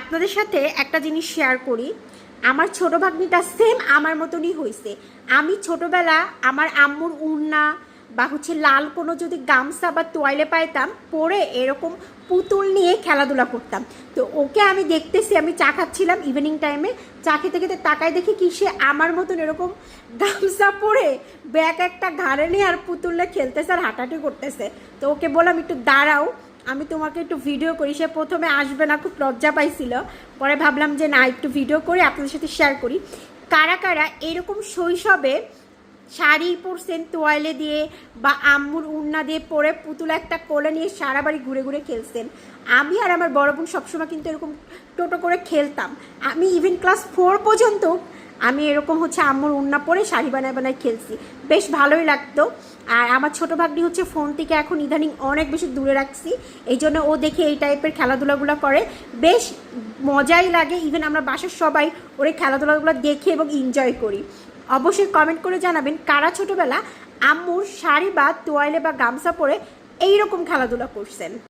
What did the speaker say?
আপনাদের সাথে একটা জিনিস শেয়ার করি। আমার ছোট ভাগ্নিটা সেম আমার মতনই হয়েছে আমি ছোটবেলা আমার আম্মুর উন্না বা হচ্ছে লাল কোনো যদি গামছা বা তোয়ালে পাইতাম, পরে এরকম পুতুল নিয়ে খেলাধুলা করতাম। তো ওকে আমি দেখতেছি, আমি চা খাচ্ছিলাম ইভিনিং টাইমে চা খেতে খেতে তাকায় দেখি কি সে আমার মতন এরকম গামছা পরে ব্যাগ একটা ঘাড়ে নিয়ে আর পুতুলে খেলতেছে আর হাঁটাহাঁটি করতেছে। তো ওকে বললাম, একটু দাঁড়াও। আমি তোমাকে একটু ভিডিও করি। সে প্রথমে আসবে না, খুব লজ্জা পাইছিল। পরে ভাবলাম যে না, একটু ভিডিও করে, আপনাদের সাথে শেয়ার করি। কারা কারা এরকম শৈশবে শাড়ি, পরছেন তোয়ালে দিয়ে বা আম্মুর উন্না দিয়ে পরে পুতুল একটা কোলে নিয়ে সারা বাড়ি ঘুরে ঘুরে খেলছেন। আমি আর আমার বড় বোন সবসময় কিন্তু এরকম টোটো করে খেলতাম। আমি ইভেন ক্লাস ফোর পর্যন্ত আমি এরকম হচ্ছে আম্মুর উন্না পরে শাড়ি বানায় বানায় খেলছি। বেশ ভালোই লাগতো। আর আমার ছোট ভাগ্নি হচ্ছে ফোন থেকে এখন ইদানিং অনেক বেশি দূরে রাখছি। এই জন্য ও দেখে এই টাইপের খেলাধুলাগুলো করে। বেশ মজাই লাগে। ইভেন আমরা বাসার সবাই ওর এই খেলাধুলাগুলো দেখে এবং এনজয় করি। অবশ্যই কমেন্ট করে জানাবেন কারা ছোটবেলা আম্মুর শাড়ি বা তোয়ালে বা গামছা পরে এইরকম খেলাধুলা করছেন।